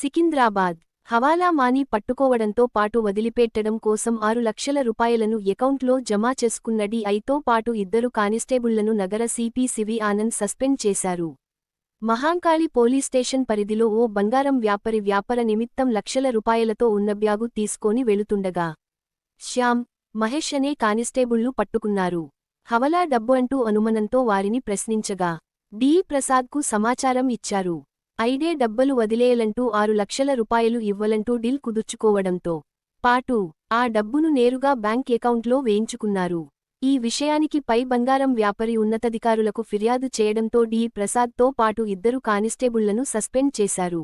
సికింద్రాబాద్. హవాలా మాని పట్టుకోవడంతో పాటు వదిలిపెట్టడం కోసం ఆరు లక్షల రూపాయలను ఎకౌంట్లో జమా చేసుకున్న డిఐతో పాటు ఇద్దరు కానిస్టేబుళ్ళను నగర సిపి సివి ఆనంద్ సస్పెండ్ చేశారు. మహాంకాళి పోలీస్ స్టేషన్ పరిధిలో ఓ బంగారం వ్యాపారి వ్యాపార నిమిత్తం లక్షల రూపాయలతో ఉన్న బ్యాగు తీసుకొని వెళుతుండగా శ్యామ్ మహేష్ అనే కానిస్టేబుళ్ళు పట్టుకున్నారు. హవలా డబ్బు అంటూ అనుమనంతో వారిని ప్రశ్నించగా డి. ప్రసాద్కు సమాచారం ఇచ్చారు. ఐడే డబ్బలు వదిలేయలంటూ ఆరు లక్షల రూపాయలు ఇవ్వలంటూ డీల్ కుదుర్చుకోవడంతో పాటు ఆ డబ్బును నేరుగా బ్యాంక్ అకౌంట్లో వేయించుకున్నారు. ఈ విషయానికి పై బంగారం వ్యాపారి ఉన్నతాధికారులకు ఫిర్యాదు చేయడంతో డి. ప్రసాద్తో పాటు ఇద్దరు కానిస్టేబుళ్ళను సస్పెండ్ చేశారు.